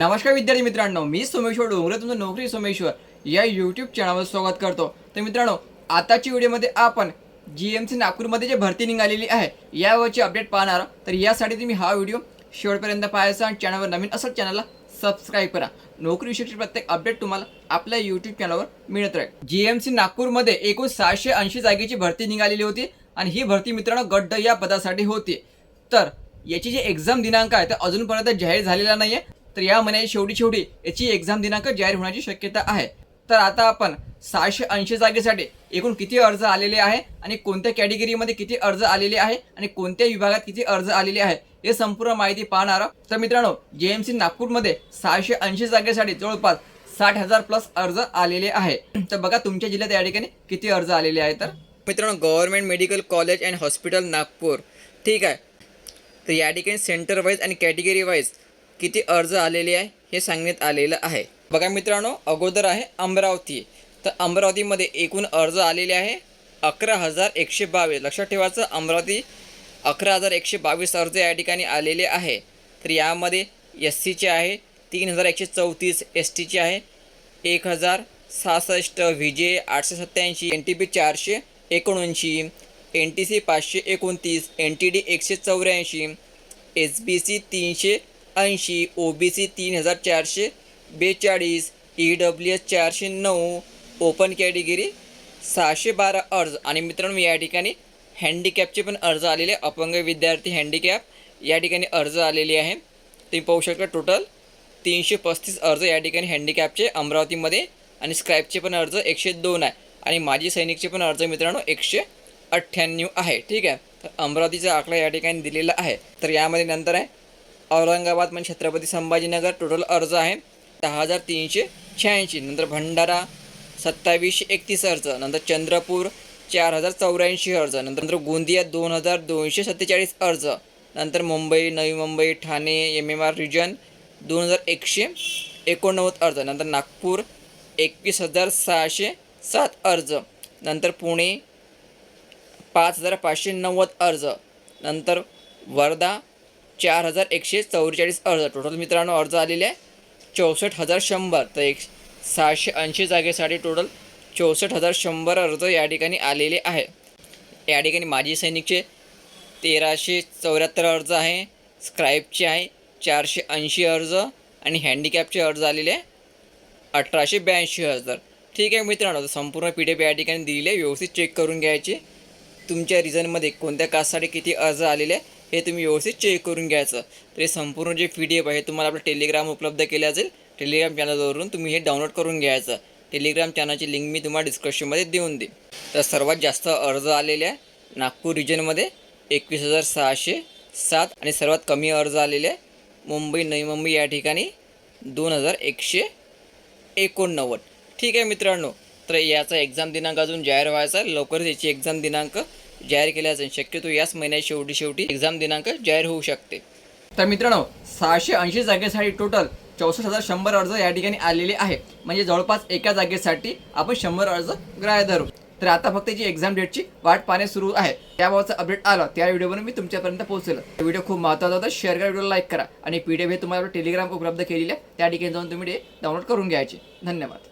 नमस्कार विद्यार्थी मित्रांनो मी सोमेश्वर डोंगरे तुमचं नोकरी सोमेश्वर या यूट्यूब चॅनलवर स्वागत करतो. तर मित्रांनो आताच्या व्हिडिओमध्ये आपण जी एम सी नागपूरमध्ये जे भरती निघालेली आहे यावरची अपडेट पाहणार तर यासाठी तुम्ही हा व्हिडिओ शेवटपर्यंत पाहायचा आणि चॅनलवर नवीन असं चॅनलला सबस्क्राईब करा. नोकरीविषयी प्रत्येक अपडेट तुम्हाला आपल्या यूट्यूब चॅनलवर मिळत राहील. जी एम सी नागपूरमध्ये एकूण सहाशे ऐंशी जागेची भरती निघालेली होती आणि ही भरती मित्रांनो गड्ड या पदासाठी होती. तर याची जी एक्झाम दिनांक आहे ते अजूनपर्यंत जाहीर झालेला नाही आहे तर या महिन्याची शेवटी शेवटी याची एक्झाम दिनांक जाहीर होण्याची शक्यता आहे. तर आता आपण सहाशे ऐंशी जागेसाठी एकूण किती अर्ज आलेले आहे आणि कोणत्या कॅटेगरीमध्ये किती अर्ज आलेले आहे आणि कोणत्या विभागात किती अर्ज आलेले आहे हे संपूर्ण माहिती पाहणार तर मित्रांनो जे एम सी नागपूरमध्ये सहाशे ऐंशी जागेसाठी जवळपास साठ हजार प्लस अर्ज आलेले आहे. तर बघा तुमच्या जिल्ह्यात या ठिकाणी किती अर्ज आलेले आहे तर. मित्रांनो government medical college and hospital Nagpur. ठीक आहे. तर या ठिकाणी सेंटर वाईज आणि कॅटेगरी वाईज किती अर्ज आलेले आहे हे सांगण्यात आलेलं आहे. बघा मित्रांनो अगोदर आहे अमरावती. तर अमरावतीमध्ये एकूण अर्ज आलेले आहे अकरा हजार एकशे बावीस. लक्षात ठेवायचं अमरावती अकरा हजार एकशे बावीस अर्ज या ठिकाणी आलेले आहे. तर यामध्ये एस सीचे आहे तीन हजार एकशे चौतीस एस टीचे आहे एक हजार सहासष्ट व्ही जे आठशे सत्त्याऐंशी एन टी पी चारशे एकोणऐंशी एन टी सी पाचशे एकोणतीस एन टी डी एकशे चौऱ्याऐंशी एस बी सी तीनशे ऐंशी ओ बी सी तीन हजार चारशे बेचाळीस ई डब्ल्यू एस चारशे नऊ ओपन कॅटेगरी सहाशे बारा अर्ज. आणि मित्रांनो या ठिकाणी हँडिकॅपचे पण अर्ज आलेले अपंग विद्यार्थी हँडिकॅप या ठिकाणी अर्ज आलेले आहे तुम्ही पाहू शकता टोटल तीनशे पस्तीस अर्ज या ठिकाणी हँडिकॅपचे अमरावतीमध्ये आणि स्क्रॅपचे पण अर्ज एकशे दोन आहे. आणि माजी सैनिकचे पण अर्ज मित्रांनो एकशे अठ्ठ्याण्णव आहे. ठीक आहे? तर अमरावतीचा आकडा या ठिकाणी दिलेला आहे. तर यामध्ये नंतर आहे औरंगाबाद म्हणजे छत्रपती संभाजीनगर टोटल अर्ज आहे. दहा हजार तीनशे शहाऐंशी. नंतर भंडारा सत्तावीसशे एकतीस अर्ज. नंतर चंद्रपूर चार हजार चौऱ्याऐंशी अर्ज. नंतर गोंदिया दोन हजार दोनशे सत्तेचाळीस अर्ज. नंतर Mumbai Navi Mumbai Thane M M R region दोन हजार एकशे एकोणनव्वद अर्ज. नंतर नागपूर एकवीस हजार सहाशे सात अर्ज. नंतर पुणे पाच हजार पाचशे नव्वद अर्ज. नंतर वर्धा चार हजार एकशे चौवेचाळीस अर्ज. टोटल मित्रांनो अर्ज आलेले आहे. चौसष्ट हजार शंभर. तर एक सहाशे ऐंशी जागेसाठी टोटल चौसष्ट हजार शंभर अर्ज या ठिकाणी आलेले आहे. या ठिकाणी माजी सैनिकचे तेराशे चौऱ्याहत्तर अर्ज आहे स्क्राईबचे आहे चारशे ऐंशी अर्ज आणि हँडिकॅपचे अर्ज आलेले आहे अठराशे ब्याऐंशी हजार. ठीक आहे मित्रांनो संपूर्ण पी डी एफ या ठिकाणी दिलेली आहे. व्यवस्थित चेक करून घ्यायचे. तुमच्या रिजनमध्ये कोणत्या कास्टसाठी किती अर्ज आलेले आहे. हे तुम्ही व्यवस्थित चेक करून घ्यायचं. तर हे संपूर्ण जे पी डी एफ आहे तुम्हाला आपलं टेलिग्राम उपलब्ध केले जाईल टेलिग्राम चॅनलवरून तुम्ही हे डाउनलोड करून घ्यायचं. टेलिग्राम चॅनलची लिंक मी तुम्हाला डिस्क्रिप्शनमध्ये देऊन देईन. तर सर्वात जास्त अर्ज आलेले आहे नागपूर रिजनमध्ये एकवीस हजार सहाशे सात आणि सर्वात कमी अर्ज आलेले आहे मुंबई नवी मुंबई या ठिकाणी दोन हजार एकशे एकोणनव्वद. ठीक आहे मित्रांनो तर याचा एक्झाम दिनांक अजून जाहीर व्हायचा लवकरच याची एक्झाम दिनांक जाहीर केल्या जाईल शक्यतो याच महिन्यात शेवटी शेवटी एक्झाम दिनांक जाहीर होऊ शकते. तर मित्रांनो सहाशे ऐंशी जागेसाठी टोटल चौसष्ट हजार शंभर अर्ज या ठिकाणी आलेले आहे. म्हणजे जवळपास एका जागेसाठी आपण शंभर अर्ज ग्राह्य धरू. तर आता फक्त जी एक्झाम डेटची वाट पाहणे सुरू आहे. त्याबाबतचा अपडेट आला त्या व्हिडिओवरून मी तुमच्यापर्यंत पोहोचेल. व्हिडिओ खूप महत्त्वाचा होता. शेअर करा व्हिडिओला लाईक करा. आणि पी डी एफ हे तुम्हाला टेलिग्राम उपलब्ध केलेली आहे त्या ठिकाणी जाऊन तुम्ही ते डाउनलोड करून घ्यायचे. धन्यवाद.